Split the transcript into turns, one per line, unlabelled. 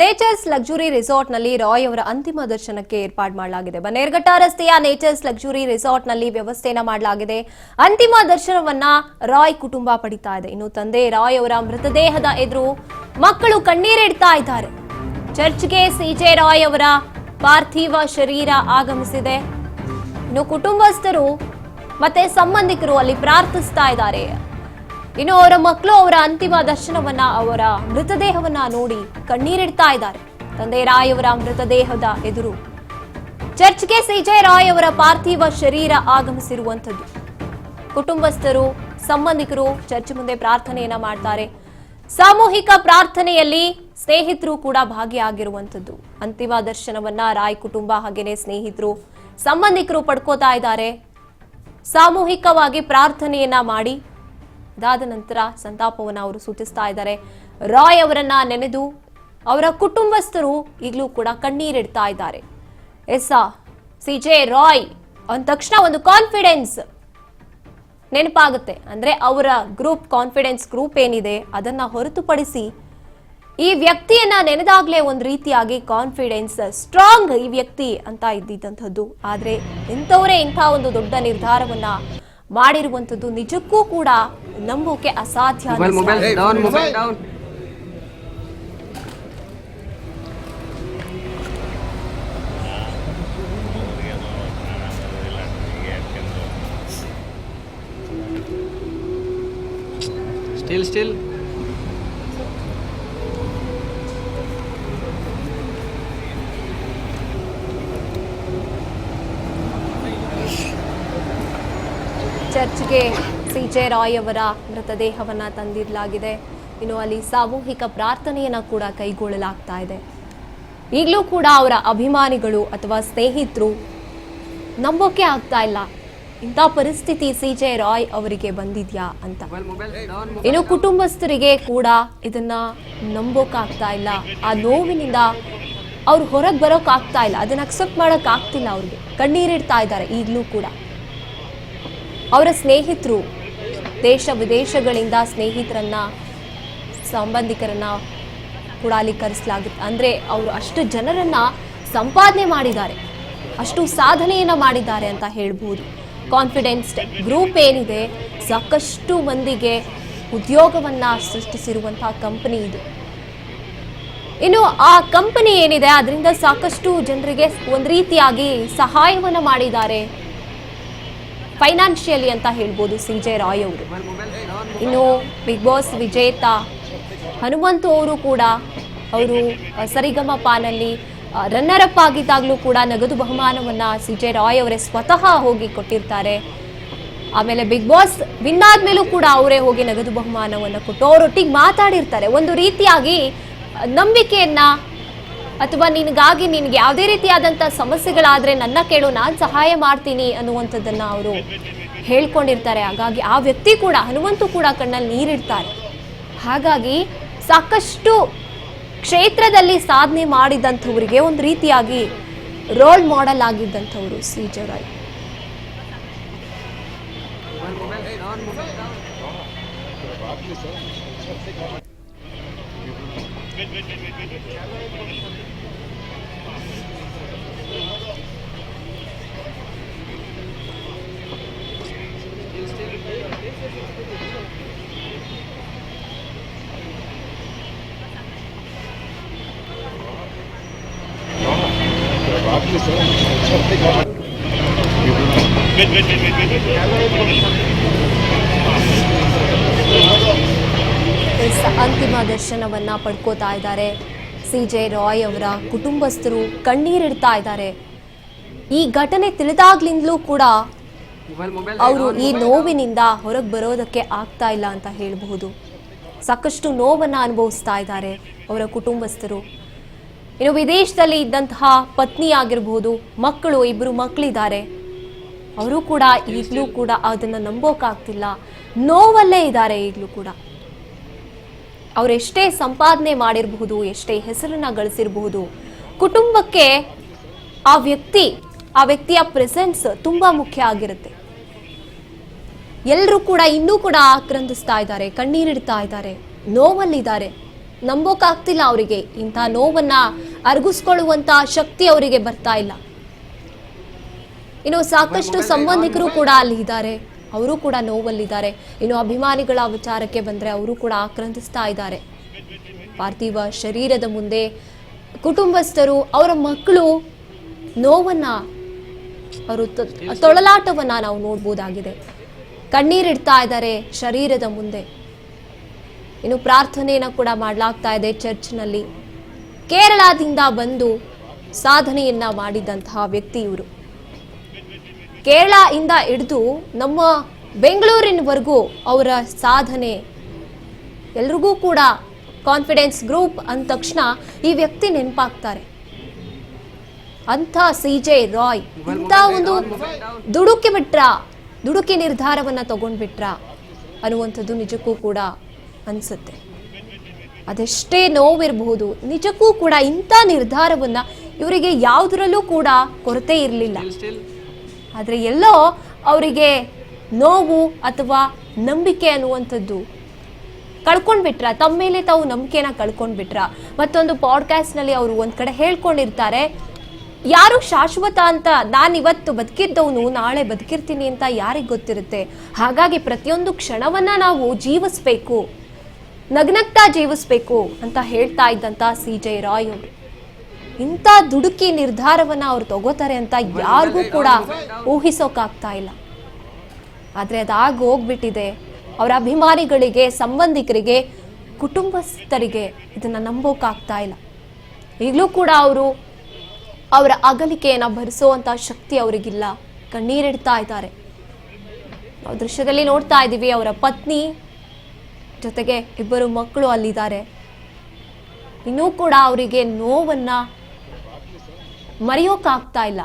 Nature's luxury ರೆಸಾರ್ಟ್ನಲ್ಲಿ ರಾಯ್ ಅವರ ಅಂತಿಮ ದರ್ಶನಕ್ಕೆ ಏರ್ಪಾಡು ಮಾಡಲಾಗಿದೆ. ಬನ್ನೇರ್ಘಟ್ಟ ರಸ್ತೆಯ ನೇಚರ್ಸ್ ಲಕ್ಸುರಿ ರೆಸಾರ್ಟ್ನಲ್ಲಿ ವ್ಯವಸ್ಥೆಯನ್ನ ಮಾಡಲಾಗಿದೆ. ಅಂತಿಮ ದರ್ಶನವನ್ನ ರಾಯ್ ಕುಟುಂಬ ಪಡಿತಾ ಇದೆ. ಇನ್ನು ತಂದೆ ರಾಯ್ ಅವರ ಮೃತದೇಹದ ಎದುರು ಮಕ್ಕಳು ಕಣ್ಣೀರಿಡ್ತಾ ಇದ್ದಾರೆ. ಚರ್ಚ್ಗೆ ಸಿಜೆ ರಾಯ್ ಅವರ ಪಾರ್ಥಿವ ಶರೀರ ಆಗಮಿಸಿದೆ. ಇನ್ನು ಕುಟುಂಬಸ್ಥರು ಮತ್ತೆ ಸಂಬಂಧಿಕರು ಅಲ್ಲಿ ಪ್ರಾರ್ಥಿಸ್ತಾ ಇದ್ದಾರೆ. ಇನ್ನು ಅವರ ಮಕ್ಕಳು ಅವರ ಅಂತಿಮ ದರ್ಶನವನ್ನ ಅವರ ಮೃತದೇಹವನ್ನ ನೋಡಿ ಕಣ್ಣೀರಿಡ್ತಾ ಇದ್ದಾರೆ. ತಂದೆ ರಾಯ್ ಅವರ ಮೃತದೇಹದ ಎದುರು. ಚರ್ಚ್ಗೆ ಸಿಜೆ ರಾಯ್ ಅವರ ಪಾರ್ಥಿವ ಶರೀರ ಆಗಮಿಸಿರುವಂಥದ್ದು. ಕುಟುಂಬಸ್ಥರು, ಸಂಬಂಧಿಕರು ಚರ್ಚ್ ಮುಂದೆ ಪ್ರಾರ್ಥನೆಯನ್ನ ಮಾಡ್ತಾರೆ. ಸಾಮೂಹಿಕ ಪ್ರಾರ್ಥನೆಯಲ್ಲಿ ಸ್ನೇಹಿತರು ಕೂಡ ಭಾಗಿಯಾಗಿರುವಂತದ್ದು ಅಂತಿಮ ದರ್ಶನವನ್ನ ರಾಯ್ ಕುಟುಂಬ ಹಾಗೇನೆ ಸ್ನೇಹಿತರು, ಸಂಬಂಧಿಕರು ಪಡ್ಕೋತಾ ಇದ್ದಾರೆ. ಸಾಮೂಹಿಕವಾಗಿ ಪ್ರಾರ್ಥನೆಯನ್ನ ಮಾಡಿ ಅದಾದ ನಂತರ ಸಂತಾಪವನ್ನು ಅವರು ಸೂಚಿಸ್ತಾ ಇದ್ದಾರೆ. ರಾಯ್ ಅವರನ್ನ ನೆನೆದು ಅವರ ಕುಟುಂಬಸ್ಥರು ಈಗಲೂ ಕೂಡ ಕಣ್ಣೀರಿಡ್ತಾ ಇದ್ದಾರೆ. ಎಸ್ ಸಿ ಜೆ ರಾಯ್ ಅಂದ ತಕ್ಷಣ ಒಂದು ಕಾನ್ಫಿಡೆನ್ಸ್ ನೆನಪಾಗುತ್ತೆ. ಅಂದ್ರೆ ಅವರ ಗ್ರೂಪ್ ಕಾನ್ಫಿಡೆನ್ಸ್ ಗ್ರೂಪ್ ಏನಿದೆ ಅದನ್ನ ಹೊರತುಪಡಿಸಿ ಈ ವ್ಯಕ್ತಿಯನ್ನ ನೆನೆದಾಗ್ಲೇ ಒಂದು ರೀತಿಯಾಗಿ ಕಾನ್ಫಿಡೆನ್ಸ್ ಸ್ಟ್ರಾಂಗ್ ಈ ವ್ಯಕ್ತಿ ಅಂತ ಇದ್ದಿದ್ದಂಥದ್ದು. ಆದ್ರೆ ಇಂಥವರೇ ಇಂಥ ಒಂದು ದೊಡ್ಡ ನಿರ್ಧಾರವನ್ನ ಮಾಡಿರುವಂಥದ್ದು ನಿಜಕ್ಕೂ ಕೂಡ ನಂಬೋಕೆ ಅಸಾಧ್ಯ
ಸ್ಟಿಲ್ ಸ್ಟಿಲ್
ಚರ್ಚ್ಗೆ ಸಿ ಜೆ ರಾಯ್ ಅವರ ಮೃತದೇಹವನ್ನು ತಂದಿರಲಾಗಿದೆ ಇನ್ನು ಅಲ್ಲಿ ಸಾಮೂಹಿಕ ಪ್ರಾರ್ಥನೆಯನ್ನು ಕೂಡ ಕೈಗೊಳ್ಳಲಾಗ್ತಾ ಇದೆ. ಈಗಲೂ ಕೂಡ ಅವರ ಅಭಿಮಾನಿಗಳು ಅಥವಾ ಸ್ನೇಹಿತರು ನಂಬೋಕೆ ಆಗ್ತಾ ಇಲ್ಲ. ಇಂಥ ಪರಿಸ್ಥಿತಿ ಸಿ ಜೆ ರಾಯ್ ಅವರಿಗೆ ಬಂದಿದ್ಯಾ ಅಂತ. ಇನ್ನು ಕುಟುಂಬಸ್ಥರಿಗೆ ಕೂಡ ಇದನ್ನ ನಂಬೋಕಾಗ್ತಾ ಇಲ್ಲ. ಆ ನೋವಿನಿಂದ ಅವ್ರು ಹೊರಗೆ ಬರೋಕ್ಕಾಗ್ತಾ ಇಲ್ಲ. ಅದನ್ನ ಅಕ್ಸೆಪ್ಟ್ ಮಾಡೋಕ್ಕಾಗ್ತಿಲ್ಲ ಅವ್ರಿಗೆ. ಕಣ್ಣೀರಿಡ್ತಾ ಇದ್ದಾರೆ ಈಗಲೂ ಕೂಡ. ಅವರ ಸ್ನೇಹಿತರು ದೇಶ ವಿದೇಶಗಳಿಂದ ಸ್ನೇಹಿತರನ್ನ, ಸಂಬಂಧಿಕರನ್ನ ಕೂಡ ಅಂದ್ರೆ ಅವರು ಅಷ್ಟು ಜನರನ್ನ ಸಂಪಾದನೆ ಮಾಡಿದ್ದಾರೆ. ಅಷ್ಟು ಸಾಧನೆಯನ್ನ ಮಾಡಿದ್ದಾರೆ ಅಂತ ಹೇಳ್ಬೋದು. ಕಾನ್ಫಿಡೆನ್ಸ್ ಗ್ರೂಪ್ ಏನಿದೆ, ಸಾಕಷ್ಟು ಮಂದಿಗೆ ಉದ್ಯೋಗವನ್ನ ಸೃಷ್ಟಿಸಿರುವಂತಹ ಕಂಪನಿ ಇದು. ಇನ್ನು ಆ ಕಂಪನಿ ಏನಿದೆ, ಅದರಿಂದ ಸಾಕಷ್ಟು ಜನರಿಗೆ ಒಂದು ರೀತಿಯಾಗಿ ಸಹಾಯವನ್ನು ಮಾಡಿದ್ದಾರೆ. ಫೈನಾನ್ಷಿಯಲಿ ಅಂತ ಹೇಳ್ಬೋದು ಸಿ ರಾಯ್ ಅವರು. ಇನ್ನು ಬಿಗ್ ಬಾಸ್ ವಿಜೇತ, ಹನುಮಂತು ಅವರು ಕೂಡ ಅವರು ಸರಿಗಮ ಪಾನಲ್ಲಿ ರನ್ನರ್ ಅಪ್ ಆಗಿದ್ದಾಗಲೂ ಕೂಡ ನಗದು ಬಹುಮಾನವನ್ನು ಸಿ ಜೆ ರಾಯ್ ಅವರೇ ಸ್ವತಃ ಹೋಗಿ ಕೊಟ್ಟಿರ್ತಾರೆ. ಆಮೇಲೆ ಬಿಗ್ ಬಾಸ್ ವಿನ್ ಆದ್ಮೇಲೂ ಕೂಡ ಅವರೇ ಹೋಗಿ ನಗದು ಬಹುಮಾನವನ್ನು ಕೊಟ್ಟು, ಅವರೊಟ್ಟಿಗೆ ಮಾತಾಡಿರ್ತಾರೆ. ಒಂದು ರೀತಿಯಾಗಿ ನಂಬಿಕೆಯನ್ನ ಅಥವಾ ನಿನಗಾಗಿ ನಿನಗೆ ಯಾವುದೇ ರೀತಿಯಾದಂಥ ಸಮಸ್ಯೆಗಳಾದರೆ ನನ್ನ ಕೇಳು ನಾನು ಸಹಾಯ ಮಾಡ್ತೀನಿ ಅನ್ನುವಂಥದ್ದನ್ನು ಅವರು ಹೇಳ್ಕೊಂಡಿರ್ತಾರೆ. ಹಾಗಾಗಿ ಆ ವ್ಯಕ್ತಿ ಕೂಡ ಹನುಮಂತು ಕೂಡ ಕಣ್ಣಲ್ಲಿ ನೀರಿಡ್ತಾರೆ. ಹಾಗಾಗಿ ಸಾಕಷ್ಟು ಕ್ಷೇತ್ರದಲ್ಲಿ ಸಾಧನೆ ಮಾಡಿದಂಥವರಿಗೆ ಒಂದು ರೀತಿಯಾಗಿ ರೋಲ್ ಮಾಡೆಲ್ ಆಗಿದ್ದಂಥವರು ಸಿ ಜರಾಯ್
Wait, wait, wait, wait, ಡೌನ್
ಅಂತಿಮ ದರ್ಶನವನ್ನ ಪಡ್ಕೋತಾ ಇದ್ದಾರೆ. ಸಿ ಜೆ ರಾಯ್ ಅವರ ಕುಟುಂಬಸ್ಥರು ಕಣ್ಣೀರಿಡ್ತಾ ಇದ್ದಾರೆ. ಈ ಘಟನೆ ತಿಳಿದಾಗ್ಲಿಂದಲೂ ಕೂಡ ಅವರು ಈ ನೋವಿನಿಂದ ಹೊರಗೆ ಬರೋದಕ್ಕೆ ಆಗ್ತಾ ಇಲ್ಲ ಅಂತ ಹೇಳಬಹುದು. ಸಾಕಷ್ಟು ನೋವನ್ನ ಅನುಭವಿಸ್ತಾ ಇದ್ದಾರೆ ಅವರ ಕುಟುಂಬಸ್ಥರು. ಇನ್ನು ವಿದೇಶದಲ್ಲಿ ಇದ್ದಂತಹ ಪತ್ನಿ ಆಗಿರಬಹುದು ಮಕ್ಕಳು ಇಬ್ಬರು ಮಕ್ಕಳಿದ್ದಾರೆ ಅವರು ಕೂಡ ಈಗಲೂ ಕೂಡ ಅದನ್ನ ನಂಬೋಕಾಗ್ತಿಲ್ಲ. ನೋವಲ್ಲೇ ಇದ್ದಾರೆ ಈಗಲೂ ಕೂಡ. ಅವರೆಷ್ಟೇ ಎಷ್ಟೇ ಸಂಪಾದನೆ ಮಾಡಿರಬಹುದು ಎಷ್ಟೇ ಹೆಸರನ್ನ ಗಳಿಸಿರಬಹುದು ಕುಟುಂಬಕ್ಕೆ ಆ ವ್ಯಕ್ತಿ ಆ ವ್ಯಕ್ತಿಯ ಪ್ರೆಸೆನ್ಸ್ ತುಂಬಾ ಮುಖ್ಯ ಆಗಿರುತ್ತೆ. ಎಲ್ಲರೂ ಕೂಡ ಇನ್ನೂ ಕೂಡ ಆಕ್ರಂದಿಸ್ತಾ ಇದ್ದಾರೆ ಕಣ್ಣೀರಿಡ್ತಾ ಇದ್ದಾರೆ, ನೋವಲ್ಲಿದ್ದಾರೆ. ನಂಬೋಕಾಗ್ತಿಲ್ಲ ಅವರಿಗೆ, ಇಂಥ ನೋವನ್ನ ಅರಗಿಸ್ಕೊಳ್ಳುವಂತ ಶಕ್ತಿ ಅವರಿಗೆ ಬರ್ತಾ ಇಲ್ಲ. ಇನ್ನು ಸಾಕಷ್ಟು ಸಂಬಂಧಿಕರು ಕೂಡ ಅಲ್ಲಿ ಇದ್ದಾರೆ, ಅವರು ಕೂಡ ನೋವಲ್ಲಿದ್ದಾರೆ. ಇನ್ನು ಅಭಿಮಾನಿಗಳ ವಿಚಾರಕ್ಕೆ ಬಂದ್ರೆ ಅವರು ಕೂಡ ಆಕ್ರಂದಿಸ್ತಾ ಇದ್ದಾರೆ. ಪಾರ್ಥಿವ ಶರೀರದ ಮುಂದೆ ಕುಟುಂಬಸ್ಥರು, ಅವರ ಮಕ್ಕಳು ನೋವನ್ನ, ಅವರು ತೊಳಲಾಟವನ್ನ ನಾವು ನೋಡ್ಬೋದಾಗಿದೆ. ಕಣ್ಣೀರಿಡ್ತಾ ಇದ್ದಾರೆ ಶರೀರದ ಮುಂದೆ. ಇನ್ನು ಪ್ರಾರ್ಥನೆಯನ್ನು ಕೂಡ ಮಾಡಲಾಗ್ತಾ ಇದೆ ಚರ್ಚ್ನಲ್ಲಿ. ಕೇರಳದಿಂದ ಬಂದು ಸಾಧನೆಯನ್ನ ಮಾಡಿದಂತಹ ವ್ಯಕ್ತಿ ಇವರು. ಕೇರಳ ಇಂದ ಹಿಡಿದು ನಮ್ಮ ಬೆಂಗಳೂರಿನವರೆಗೂ ಅವರ ಸಾಧನೆ, ಎಲ್ರಿಗೂ ಕೂಡ ಕಾನ್ಫಿಡೆನ್ಸ್ ಗ್ರೂಪ್ ಅಂದ ತಕ್ಷಣ ಈ ವ್ಯಕ್ತಿ ನೆನಪಾಗ್ತಾರೆ. ಅಂಥ ಸಿ ಜೆ ರಾಯ್ ಇಂಥ ಒಂದು ದುಡುಕಿ ಬಿಟ್ರ ದುಡುಕಿ ನಿರ್ಧಾರವನ್ನ ತಗೊಂಡ್ಬಿಟ್ರ ಅನ್ನುವಂಥದ್ದು ನಿಜಕ್ಕೂ ಕೂಡ ಅನ್ಸುತ್ತೆ. ಅದೆಷ್ಟೇ ನೋವಿರಬಹುದು, ನಿಜಕ್ಕೂ ಕೂಡ ಇಂಥ ನಿರ್ಧಾರವನ್ನ ಇವರಿಗೆ ಯಾವುದರಲ್ಲೂ ಕೂಡ ಕೊರತೆ ಇರಲಿಲ್ಲ. ಆದ್ರೆ ಎಲ್ಲೋ ಅವರಿಗೆ ನೋವು ಅಥವಾ ನಂಬಿಕೆ ಅನ್ನುವಂಥದ್ದು ಕಳ್ಕೊಂಡ್ಬಿಟ್ರ, ತಮ್ಮ ಮೇಲೆ ತಾವು ನಂಬಿಕೆನ ಕಳ್ಕೊಂಡ್ಬಿಟ್ರ? ಮತ್ತೊಂದು ಪಾಡ್ಕಾಸ್ಟ್ನಲ್ಲಿ ಅವರು ಒಂದ್ ಕಡೆ ಹೇಳ್ಕೊಂಡಿರ್ತಾರೆ ಯಾರು ಶಾಶ್ವತ ಅಂತ ನಾನು ಇವತ್ತು ಬದುಕಿದ್ದವನು, ನಾಳೆ ಬದುಕಿರ್ತೀನಿ ಅಂತ ಯಾರಿಗೆ ಗೊತ್ತಿರುತ್ತೆ? ಹಾಗಾಗಿ ಪ್ರತಿಯೊಂದು ಕ್ಷಣವನ್ನ ನಾವು ಜೀವಿಸ್ಬೇಕು, ನಗ್ನಗ್ತಾ ಜೀವಿಸ್ಬೇಕು ಅಂತ ಹೇಳ್ತಾ ಇದ್ದಂತ ಸಿ ಜೆ ರಾಯ್ ಅವರು. ಇಂಥ ದುಡುಕಿ ನಿರ್ಧಾರವನ್ನ ಅವ್ರು ತಗೋತಾರೆ ಅಂತ ಯಾರಿಗೂ ಕೂಡ ಊಹಿಸೋಕಾಗ್ತಾ ಇಲ್ಲ. ಆದರೆ ಅದಾಗಿ ಹೋಗ್ಬಿಟ್ಟಿದೆ ಅವರ ಅಭಿಮಾನಿಗಳಿಗೆ, ಸಂಬಂಧಿಕರಿಗೆ, ಕುಟುಂಬಸ್ಥರಿಗೆ ಇದನ್ನ ನಂಬೋಕ್ಕಾಗ್ತಾ ಇಲ್ಲ. ಈಗಲೂ ಕೂಡ ಅವರು ಅವರ ಅಗಲಿಕೆಯನ್ನು ಭರಿಸುವಂತ ಶಕ್ತಿ ಅವರಿಗಿಲ್ಲ. ಕಣ್ಣೀರಿಡ್ತಾ ಇದ್ದಾರೆ. ನಾವು ದೃಶ್ಯದಲ್ಲಿ ನೋಡ್ತಾ ಇದ್ದೀವಿ, ಅವರ ಪತ್ನಿ ಜೊತೆಗೆ ಇಬ್ಬರು ಮಕ್ಕಳು ಅಲ್ಲಿದ್ದಾರೆ. ಇನ್ನೂ ಕೂಡ ಅವರಿಗೆ ನೋವನ್ನು ಮರೆಯೋಕ್ಕಾಗ್ತಾ ಇಲ್ಲ.